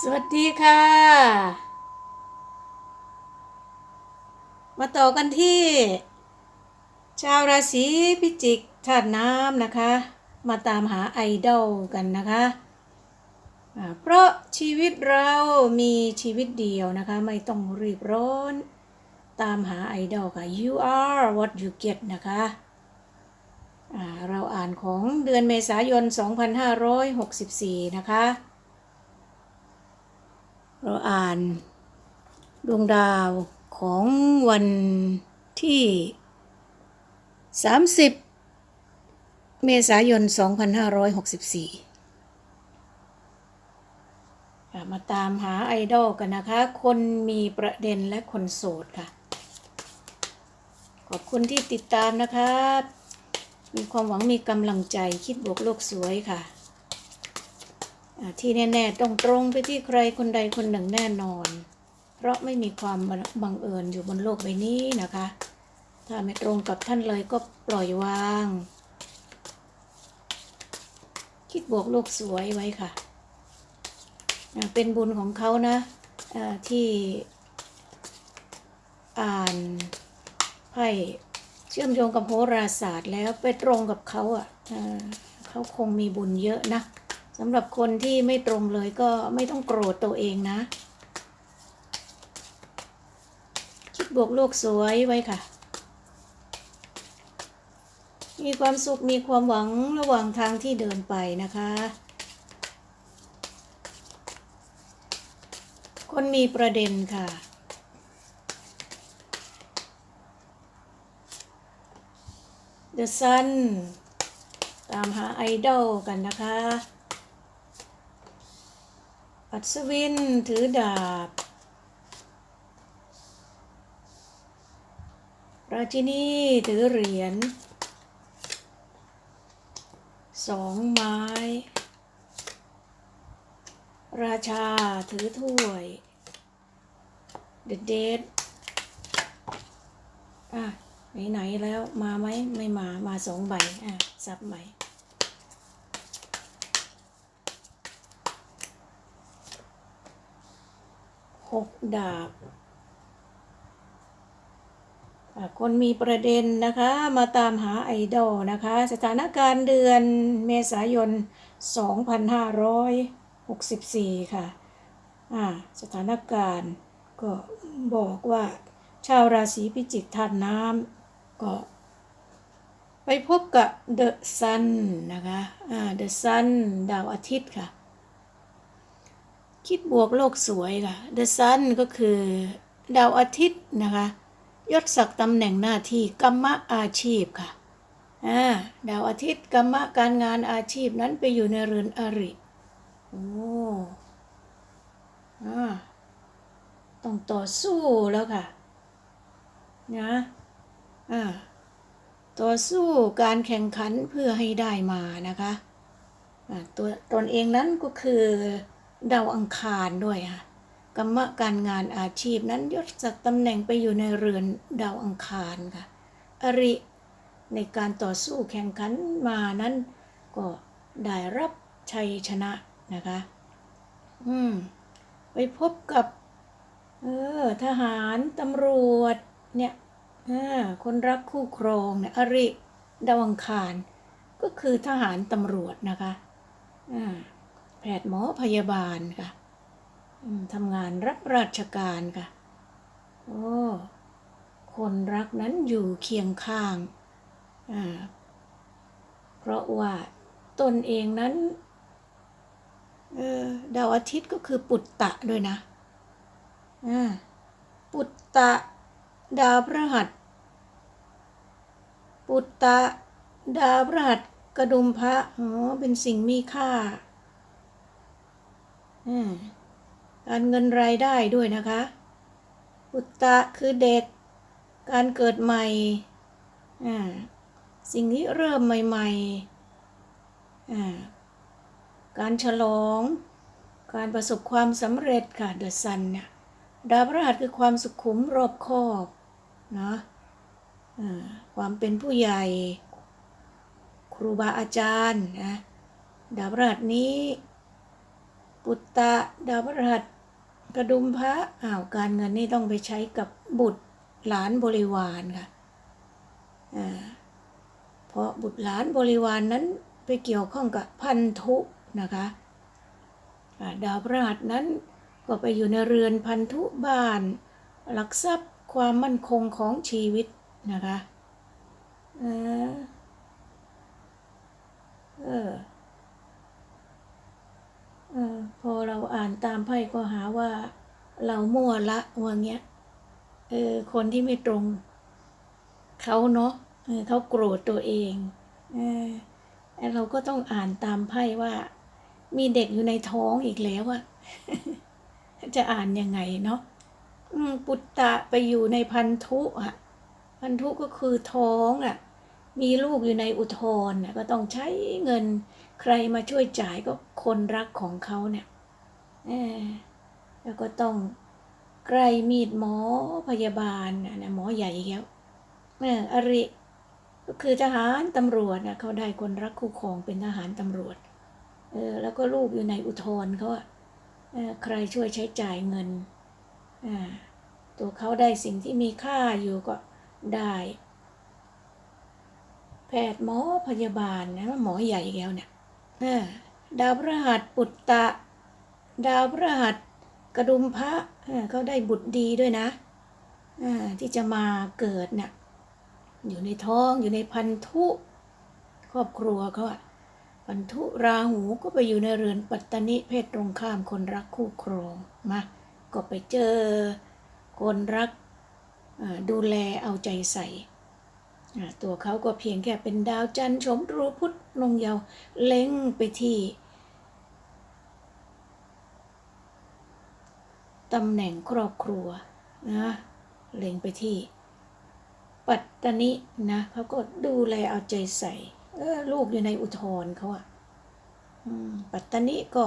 สวัสดีค่ะ มาต่อกันที่ ชาวราศีพิจิกธาตุน้ำนะคะ มาตามหาไอดอลกันนะคะเพราะชีวิตเรามีชีวิตเดียวนะคะ ไม่ต้องรีบร้อน ตามหาไอดอลค่ะ you are what you get นะคะเราอ่านของเดือนเมษายน 2564 นะคะ เราอ่านดวงดาวของวันที่ 30 เมษายน 2564อ่มาตามหาไอดอลกันนะคะ คนมีประเด็นและคนโสดค่ะ ขอบคุณที่ติดตามนะคะ มีความหวังมีกำลังใจคิดบวกโลกสวยค่ะ ที่แน่ ๆ ต้องตรงไปที่ใครคนใดคนหนึ่งแน่นอน เพราะไม่มีความบังเอิญอยู่บนโลกใบนี้นะคะ ถ้าไม่ตรงกับท่านเลยก็ปล่อยวาง คิดบวกโลกสวยไว้ค่ะ เป็นบุญของเขานะที่อ่านไพ่เชื่อมโยงกับโหราศาสตร์แล้วไปตรงกับเขาอะเขาคงมีบุญเยอะนะ สำหรับคนที่ไม่ตรงเลยก็ไม่ต้องโกรธตัวเองนะ คิดบวกโลกสวยไว้ค่ะ มีความสุขมีความหวังระหว่างทางที่เดินไปนะคะ คนมีประเด็นค่ะ The Sun ตามหาไอดอลกันนะคะ อัศวินถือดาบ ราชินีถือเหรียญสองไม้ ราชาถือถ้วยเดดเดดอะไหน ๆ แล้วมาไหมไม่มามาสองใบ อะซับใหม่ หกดาบคนมีประเด็นนะคะมาตามหาไอดอลนะคะ สถานการณ์เดือนเมษายน 2564 ค่ะอ่าสถานการณ์ก็บอกว่าชาวราศีพิจิกธาตุน้ำก็ไปพบกับเดอะซันนะคะอ่าเดอะซันดาวอาทิตย์ค่ะ คิดบวกโลกสวยค่ะ The Sun ก็คือดาวอาทิตย์นะคะ ยศศักดิ์ตำแหน่งหน้าที่กรรมะอาชีพค่ะาดาวอาทิตย์กรรมะการงานอาชีพนั้นไปอยู่ในเรือนอริโอ้ต้องต่อสู้แล้วค่ะนะต่อสู้การแข่งขันเพื่อให้ได้มานะคะตัวตนเองนั้นก็คือ ดาวอังคารด้วยค่ะกรรมการงานอาชีพนั้นยศศักดิ์ตำแหน่งไปอยู่ในเรือนดาวอังคารค่ะ อริในการต่อสู้แข่งขันมานั้นก็ได้รับชัยชนะนะคะ อืม ไปพบกับ เออ ทหารตำรวจ เนี่ยออคนรักคู่ครองเนี่ยอริดาวอังคาร ก็คือทหารตำรวจนะคะ อ่า แพทย์หมอพยาบาลค่ะทำงานรับราชการค่ะ โอ้ คนรักนั้นอยู่เคียงข้าง เพราะว่าตนเองนั้นดาวอาทิตย์ก็คือปุตตะด้วยนะ ปุตตะ ดาวพฤหัส ปุตตะ ดาวพฤหัสกระดุมพระ อ๋อ เป็นสิ่งมีค่า การเงินรายได้ด้วยนะคะปุตตะคือเด็ก การเกิดใหม่ สิ่งที่เริ่มใหม่ๆอ่การฉลอง การประสบความสำเร็จค่ะเดอะซันเนี่ยดาวพฤหัสคือความสุขุมรอบคอบเนาะความเป็นผู้ใหญ่ ครูบาอาจารย์นะดาวพฤหัสนี้ ปุตตะดาวพฤหัสกระดุมพระอ้าวการเงินนี่ต้องไปใช้กับบุตรหลานบริวารค่ะอ่าเพราะบุตรหลานบริวารนนั้นไปเกี่ยวข้องกับพันธุนะคะดาวพฤหัสนั้นก็ไปอยู่ในเรือนพันธุบ้าน หลักทรัพย์ความมั่นคงของชีวิตนะคะเออเออ ออพอเราอ่านตามไพ่ก็หาว่า เรามั่วละว่าเงี้ยเออคนที่ไม่ตรงเขาเนาะเออเขาโกรธตัวเองเออเราก็ต้องอ่านตามไพ่ว่า มีเด็กอยู่ในท้องอีกแล้วอะจะอ่านยังไงเนาะปุตตะไปอยู่ในพันธุอะพันธุก็คือท้องอะ มีลูกอยู่ในอุทธรณ์ก็ต้องใช้เงินใครมาช่วยจ่ายก็คนรักของเขาเนี่ยแล้วก็ต้องใกล้มีดหมอพยาบาลนะหมอใหญ่อีกแล้วเอออริก็คือทหารตำรวจนะเขาได้คนรักคู่ครองเป็นทหารตำรวจเออแล้วก็ลูกอยู่ในอุทธรณ์เขาอะใครช่วยใช้จ่ายเงินอ่าตัวเขาได้สิ่งที่มีค่าอยู่ก็ได้ พทย์หมอพยาบาลนะหมอใหญ่อีกแล้วเนี่ยดาวพฤหัสปุตตะ ดาวพฤหัสกระดุมพระเขาได้บุตรดีด้วยนะที่จะมาเกิดเนี่ยอยู่ในท้องอยู่ในพันธุครอบครัวเขาอะพันธุราหูก็ไปอยู่ในเรือนปัตตนิเพศตรงข้ามคนรักคู่ครองมาก็ไปเจอคนรักดูแลเอาใจใส่ ตัวเขาก็เพียงแค่เป็นดาวจันทร์ชมรูพุทธลงเยาวเล็งไปที่ตำแหน่งครอบครัวนะเล็งไปที่ ปัตตนินะเขาก็ดูแลเอาใจใส่ เออลูกอยู่ในอุทธรเขาอะปัตตนิก็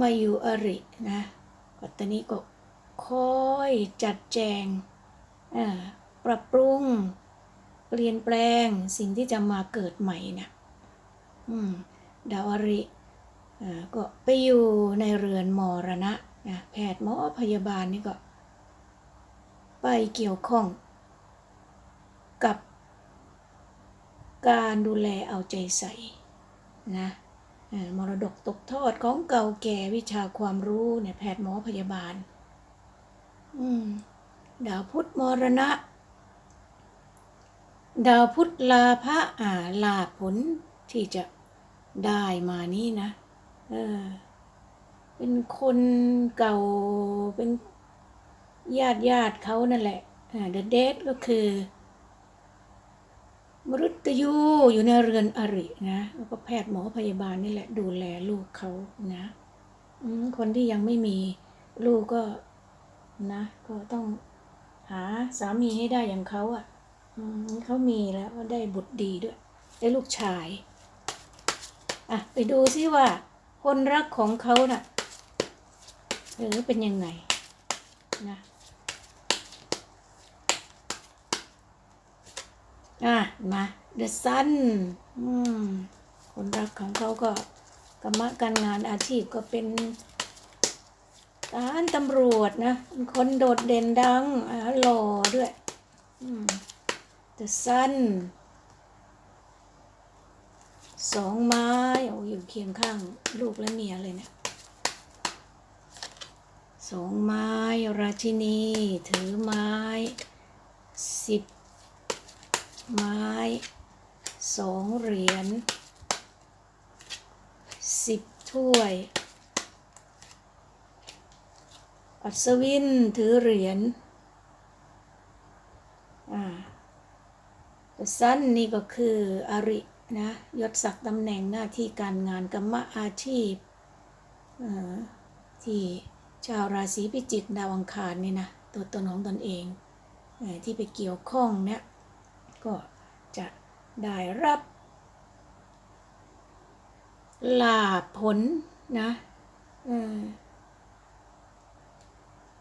มาอยู่อรินะปัตตานีก็คอยจัดแจงอ่า ปรับปรุง เปลี่ยนแปลงสิ่งที่จะมาเกิดใหม่นะอืมดาวริก็ไปอยู่ในเรือนมรณะนะแพทย์หมอพยาบาลนี่ก็ ไปเกี่ยวข้อง กับ การดูแลเอาใจใส่นะมรดกตกทอดของเก่าแก่วิชาความรู้เนี่ยแพทย์หมอพยาบาล ดาวพุธมรณะ ดาวพุธลาภะอ่าลาผลที่จะได้มานี่นะเออเป็นคนเก่าเป็นญาติญาติเขานั่นแหละอ่าเดเดทก็คือ มรุตยูอยู่ในเรือนอรินะแล้วก็แพทย์หมอพยาบาลนี่แหละ ดูแลลูกเขานะคนที่ยังไม่มีลูกก็นะ ก็ต้องหาสามีให้ได้อย่างเขาอะ เขามีแล้วได้บุตรดีด้วย ได้ลูกชาย อะ ไปดูซิว่า คนรักของเขาน่ะเออเป็นยังไงนะอะ มา The Sun อืมคนรักของเขาก็กรรมการงานอาชีพก็เป็นทหารตำรวจนะ คนโดดเด่นดังอ่าหล่อด้วย อืม The Sun สองไม้โอ้อยู่เคียงข้าง ลูกและเมียเลยเนี่ยสองไม้ราชินี ถือไม้สิบไม้สองเหรียญสิบถ้วย อัศวินถือเหรียญอ่าแต่ สั้นนี่ก็คืออรินะยศศักดิ์ตำแหน่งหน้าที่การงานกรรมอาชีพที่ชาวราศีพิจิกดาวอังคารนี่นะตัวตนของตนเองที่ไปเกี่ยวข้องเนี่ยก็จะได้รับลาภผลนะ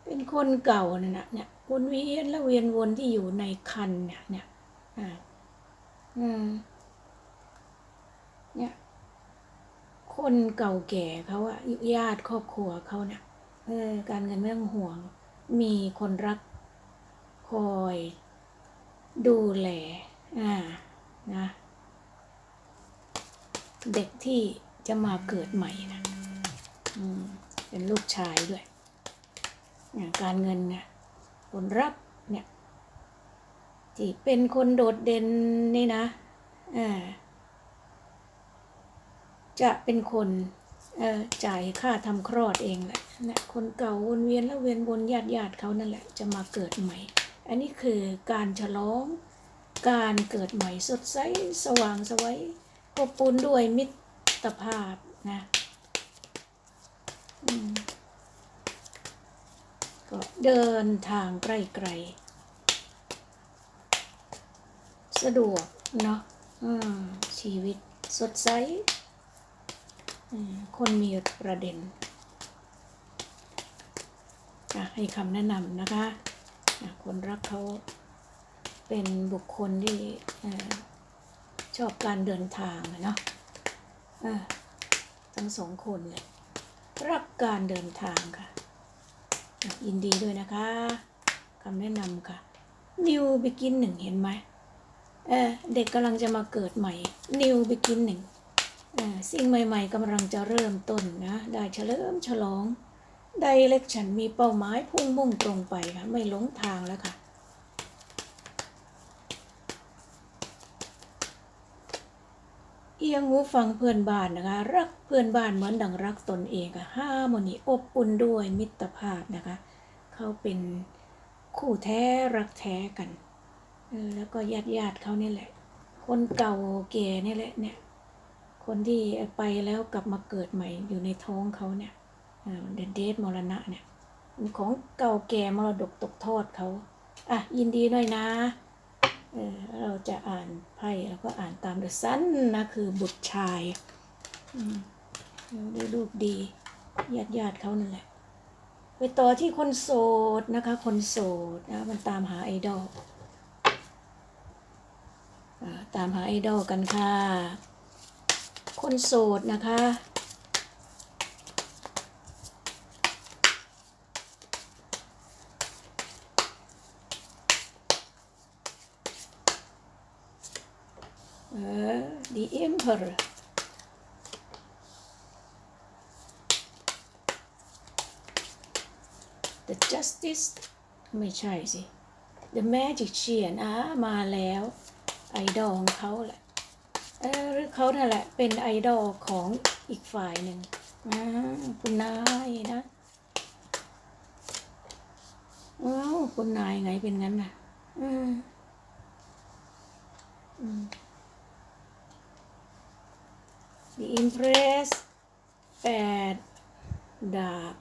เป็นคนเก่าเนี่ยนะเนี่ยวนเวียนแล้วเวียนวนที่อยู่ในคันเนี่ยเนี่ย อืม เนี่ยคคนเก่าแก่เขาอะญาติครอบครัวเขาเนี่ยเออการเงินไม่ต้องห่วง มีคนรักคอยดูแล อ่า นะ เด็กที่จะมาเกิดใหม่นะอืม เป็นลูกชายด้วยเนี่ยการเงินเนี่ยคนรักเนี่ย ที่เป็นคนโดดเด่นนี่นะอ่าจะเป็นคนจ่ายค่าทำคลอดเองแหละนะคนเก่าวนเวียนแล้วเวียนวนญาติญาติเขานั่นแหละจะมาเกิดใหม่ อันนี้คือการฉลองการเกิดใหม่สดใสสว่างสวัยอบอุ่นด้วยมิตรภาพนะก็เดินทางไกลๆ สะดวกเนาะชีวิตสดใสคนมีประเด็นอะให้คำแนะนำนะคะ คนรักเขาเป็นบุคคลที่ชอบการเดินทางเนาะทั้งสองคนเลยรักการเดินทางค่ะอะยินดีด้วยนะคะคำแนะนำค่ะ New Beginning เห็นไหม เออเด็กกำลังจะมาเกิดใหม่ New Beginning เออสิ่งใหม่ๆกำลังจะเริ่มต้นนะ ได้เฉลิมฉลอง ได้เล็กฉันมีเป้าหมายพุ่งมุ่งตรงไปค่ะ ไม่หลงทางแล้วค่ะเอียงหูฟังเพื่อนบ้านนะคะ รักเพื่อนบ้านเหมือนดังรักตนเองค่ะห้าโมนีอบอุ่นด้วยมิตรภาพนะคะ เขาเป็นคู่แท้รักแท้กัน เออแล้วก็ญาติญาติเขานี่แหละ คนเก่าแก่นี่แหละเนี่ย คนที่ไปแล้วกลับมาเกิดใหม่อยู่ในท้องเขาเนี่ยเดนเดทมรณะเนี่ยเป็นของเก่าแก่มรดกตกทอดเขาอะยินดีด้วยนะเออเราจะอ่านไพ่แล้วก็อ่านตามเดอะซันนะคือบุตรชายอืมดูรูปดีญาติญาติเขานั่นแหละไปต่อที่คนโสดนะคะ คนโสดนะมันตามหาไอดอล ตามหาไอดอลกันค่ะ คนโสดนะคะ เออ The Emperor The Justice ไม่ใช่สิ The Magician อ่ามาแล้ว ไอดอลของเขาแหละเออหรือเขานั่นแหละ เป็นไอดอลของอีกฝ่ายหนึ่งคุณนายนะอ้าวคุณนายไงเป็นงั้นน่ะ อืมอืม The Impress แปดดาบ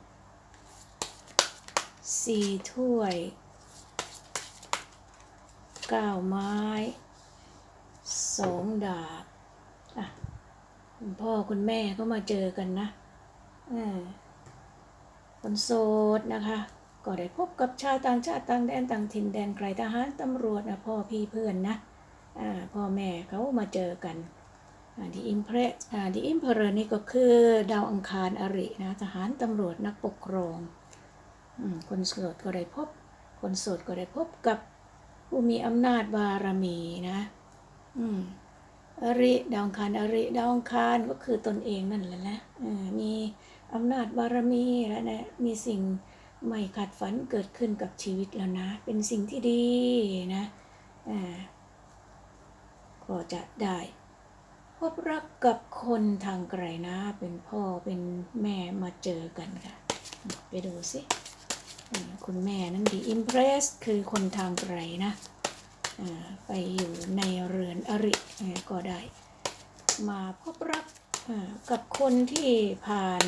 สี่ถ้วยเก้าไม้ สองดาบอะคุณพ่อคุณแม่ก็มาเจอกันนะอคนโสดนะคะ ก็ได้พบกับชาวต่างชาติต่างแดนต่างถิ่นแดนไกลทหารตำรวจนะพ่อพี่เพื่อนนะอ่าพ่อแม่เขามาเจอกันอ่า The Impress อ่า The Emperor นี่ก็คือดาวอังคารอรินะทหารตำรวจนักปกครองอืมคนโสดก็ได้พบ คนโสดก็ได้พบกับผู้มีอำนาจบารมีนะ อืมอริดาวอังคารอริดาวอังคารก็คือตนเองนั่นแหละนะมีอำนาจบารมีแล้วนะมีสิ่งไม่ขาดฝันเกิดขึ้นกับชีวิตแล้วนะ เป็นสิ่งที่ดีนะก็จะได้พบรักกับคนทางไกลนะ เป็นพ่อเป็นแม่มาเจอกันค่ะ ไปดูสิ คุณแม่นั้นดีอิมเพรสคือคนทางไกลนะ ไปอยู่ในเรือนอริก็ได้ มาพบรักกับคนที่ผ่าน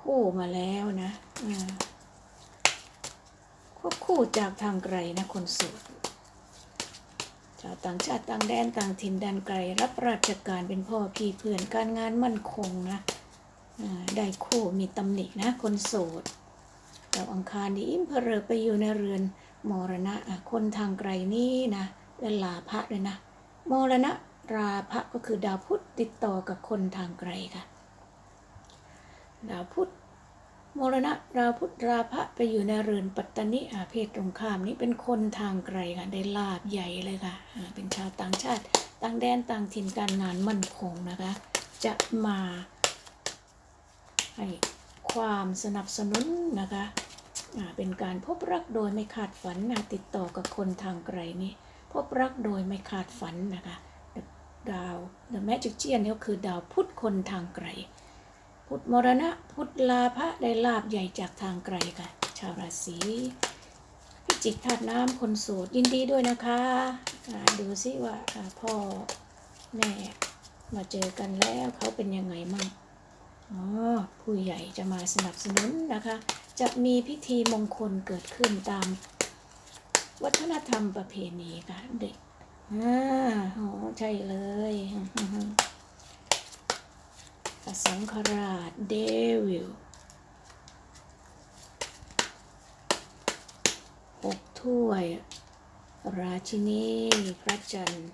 คู่มาแล้วนะควบคู่จากทางไกลนะคนโสดชาวต่างชาติต่างแดนต่างถิ่นแดนไกล รับราชการเป็นพ่อพี่เพื่อนการงานมั่นคงนะได้คู่มีตำหนินะคนโสดดาวอังคารนี่อิมเพเรอไปอยู่ในเรือน มรณะคนทางไกลนี่นะเป็นลาภะเลยนะมรณะราพะก็คือดาวพุธติดต่อกับคนทางไกลค่ะดาวพุธมรณะดาวพุธราพะไปอยู่ในเรือนปัตตนิอาเพศตรงข้ามนี้เป็นคนทางไกลค่ะได้ลาบใหญ่เลยค่ะเป็นชาวต่างชาติ ต่างแดนต่างถิ่นการงานมั่นคงนะคะ จะมาให้ความสนับสนุนนะคะ เป็นการพบรักโดยไม่คาดฝันนะติดต่อกับคนทางไกลนี้พบรักโดยไม่คาดฝันนะคะดาว The Magic เจียนนี่ก็คือดาวพุธคนทางไกล พุธมรณะ พุธลาภะได้ลาบใหญ่จากทางไกลค่ะ ชาวราศีพิจิกธาตุน้ำคนโสดยินดีด้วยนะคะดูซิว่าอ่าพ่อแม่มาเจอกันแล้วเขาเป็นยังไงมั่งอ๋อผู้ใหญ่จะมาสนับสนุนนะคะ จะมีพิธีมงคลเกิดขึ้นตาม วัฒนธรรมประเพณีค่ะเด็กอ่าโอ้ใช่เลยอสังขราชเดวิลหกถ้วย ราชินีพระจันทร์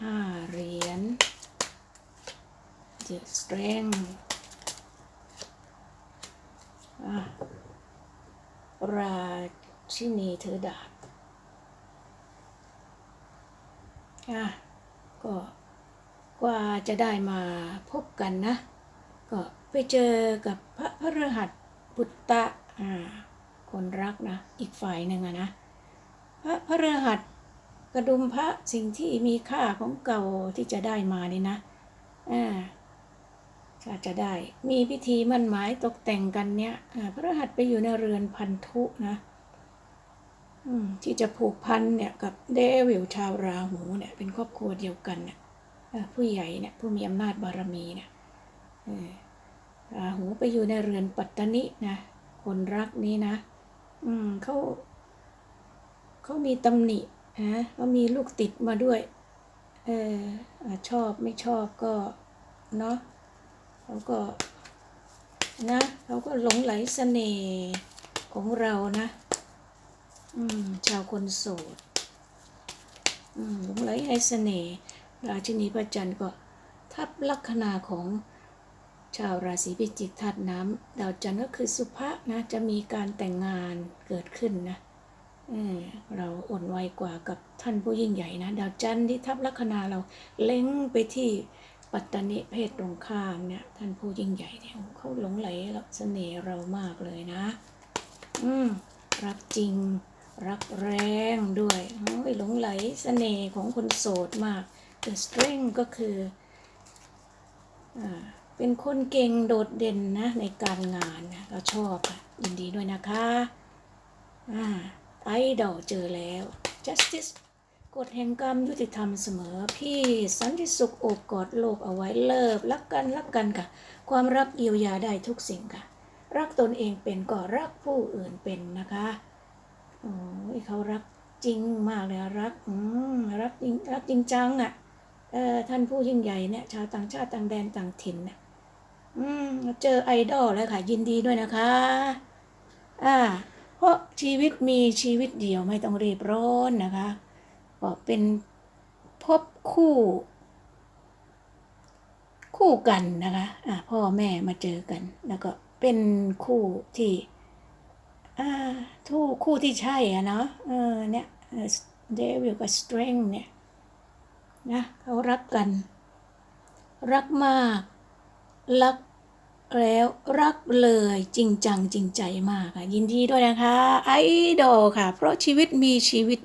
ห้าเหรียญ The Strength อะ ราชินีเธอดาบอะก็กว่าจะได้มาพบกันนะ ก็ไปเจอกับพระพฤหัสปุตตะอ่าคนรักนะ อีกฝ่ายหนึ่งอะนะ พระพฤหัสกระดุมพระสิ่งที่มีค่าของเก่าที่จะได้มานี่นะอ่า ถ้าจะได้มีพิธีมั่นหมายตกแต่งกันเนี้ยพระหัสไปอยู่ในเรือนพันธุนะที่จะผูกพันเนี่ยกับเดวิลชาวราหูเนี่ยเป็นครอบครัวเดียวกันเนี่ยผู้ใหญ่เนี่ยผู้มีอำนาจบารมีเนี่ยราหูไปอยู่ในเรือนปัตตนินะคนรักนี้นะ อืมเขาเขามีตำหนิฮะเขามีลูกติดมาด้วย เออชอบไม่ชอบก็เนาะ เขาก็นะเขาก็หลงไหลเสน่ห์ของเรานะ อืม ชาวคนโสด อืมหลงไหลในเสน่ห์ราชินีพระจันทร์ก็ทับลัคนาของชาวราศีพิจิกธาตุน้ำดาวจันทร์ก็คือสุภะนะ จะมีการแต่งงานเกิดขึ้นนะเออเราอ่อนไวกว่ากับท่านผู้ยิ่งใหญ่นะ ดาวจันทร์ที่ทับลัคนาเราเล็งไปที่ ปัตตนิเพศตรงข้ามเนี่ย ท่านผู้ยิ่งใหญ่เนี่ยเขาหลงไหลเสน่ห์เรามากเลยนะ อืมรักจริง รักแรงด้วยโอ้ยหลงไหลเสน่ห์ของคนโสดมาก The Strength ก็คืออ่าเป็นคนเก่งโดดเด่นนะในการงานนะเราชอบค่ะยินดีด้วยนะคะอ่าไอดอลเจอแล้ว Justice กฎแห่งกรรมยุติธรรมเสมอ พี่สันติสุขโอบกอดโลกเอาไว้เลิฟรักกันรักกันค่ะ ความรักเยียวยาได้ทุกสิ่งค่ะ รักตนเองเป็นก็รักผู้อื่นเป็นนะคะโอ้ยเขารักจริงมากเลยรักอืมรักจริงรักจริงจังอะเออท่านผู้ยิ่งใหญ่เนี่ยชาวต่างชาติต่างแดนต่างถิ่นเนี่ยอืมเจอไอดอลแล้วค่ะ ยินดีด้วยนะคะ อ่า เพราะชีวิตมีชีวิตเดียวไม่ต้องรีบร้อนนะคะ ก็เป็นพบคู่ คู่กันนะคะอ่าพ่อแม่มาเจอกัน แล้วก็เป็นคู่ที่ทู่คู่ที่ใช่อะเนาะเออเนี่ยเดวิลกับสเตรนเนี่ยนะเขารักกัน รักมาก รักแล้วรักเลยจริงจังจริงใจมากค่ะยินดีด้วยนะคะ ไอดอลค่ะ เพราะชีวิตมีชีวิต